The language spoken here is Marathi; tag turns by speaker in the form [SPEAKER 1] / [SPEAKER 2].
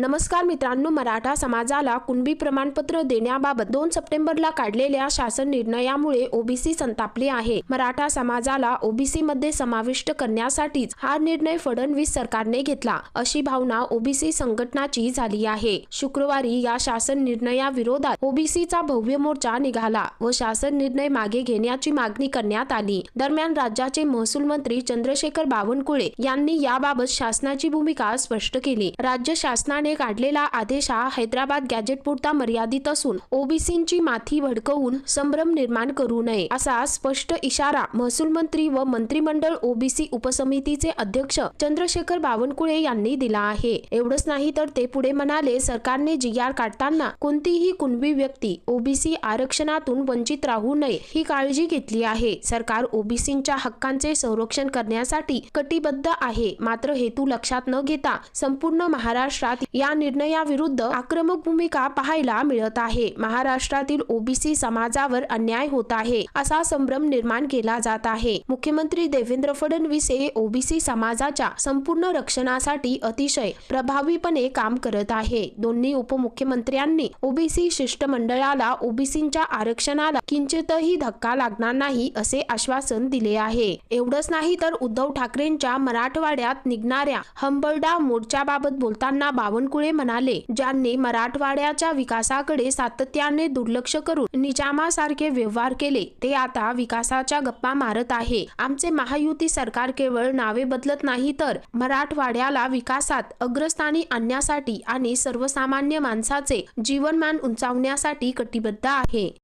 [SPEAKER 1] नमस्कार मित्रांनो मराठा समाजाला कुणबी प्रमाणपत्र देण्याबाबत दोन सप्टेंबरला काढलेल्या शासन निर्णयामुळे ओबीसी संतापले आहे. मराठा समाजाला ओबीसी मध्ये समाविष्ट करण्यासाठीच हा निर्णय फडणवीस सरकारने घेतला अशी भावना ओबीसी संघटनाची झाली आहे. शुक्रवारी या शासन निर्णयाविरोधात ओबीसीचा भव्य मोर्चा निघाला व शासन निर्णय मागे घेण्याची मागणी करण्यात आली. दरम्यान राज्याचे महसूल मंत्री चंद्रशेखर बावनकुळे यांनी याबाबत शासनाची भूमिका स्पष्ट केली. राज्य शासनाने काढलेला आदेश हा हैदराबाद गॅजेट पुरता मर्यादित असून ओबीसींची माथी भडकवून संभ्रम निर्माण करू नये असा स्पष्ट इशारा महसूल मंत्री व मंत्रिमंडळ ओबीसी उपसमितीचे अध्यक्ष चंद्रशेखर बावनकुळे यांनी दिला आहे. एवढंच नाही तर ते पुढे म्हणाले सरकारने जी आर काढताना कोणतीही कुणबी व्यक्ती ओबीसी आरक्षणातून वंचित राहू नये ही काळजी घेतली आहे. सरकार ओबीसींच्या हक्कांचे संरक्षण करण्यासाठी कटिबद्ध आहे मात्र हेतू लक्षात न घेता संपूर्ण महाराष्ट्रात या निर्णयाविरुद्ध आक्रमक भूमिका पाहायला मिळत आहे. महाराष्ट्रातील ओबीसी समाजावर अन्याय होत आहे असा संभ्रम निर्माण केला जात आहे. मुख्यमंत्री देवेंद्र फडणवीस हे ओबीसी समाजाच्या संपूर्ण रक्षणासाठी अतिशय प्रभावीपणे काम करत आहे. दोन्ही उपमुख्यमंत्र्यांनी ओबीसी शिष्टमंडळाला ओबीसींच्या आरक्षणाला किंचितही धक्का लागणार नाही असे आश्वासन दिले आहे. एवढंच नाही तर उद्धव ठाकरेंच्या मराठवाड्यात निघणाऱ्या हंबर्डा मोर्चाबाबत बोलताना बावनकुळे म्हणाले ज्यांनी मराठवाड्याच्या विकासाकडे सातत्याने दुर्लक्ष करून निजामासारखे व्यवहार केले ते आता विकासाच्या गप्पा मारत आहे. आमचे महायुती सरकार केवळ नावे बदलत नाही तर मराठवाड्याला विकासात अग्रस्थानी आणण्यासाठी आणि सर्वसामान्य माणसाचे जीवनमान उंचावण्यासाठी कटिबद्ध आहे.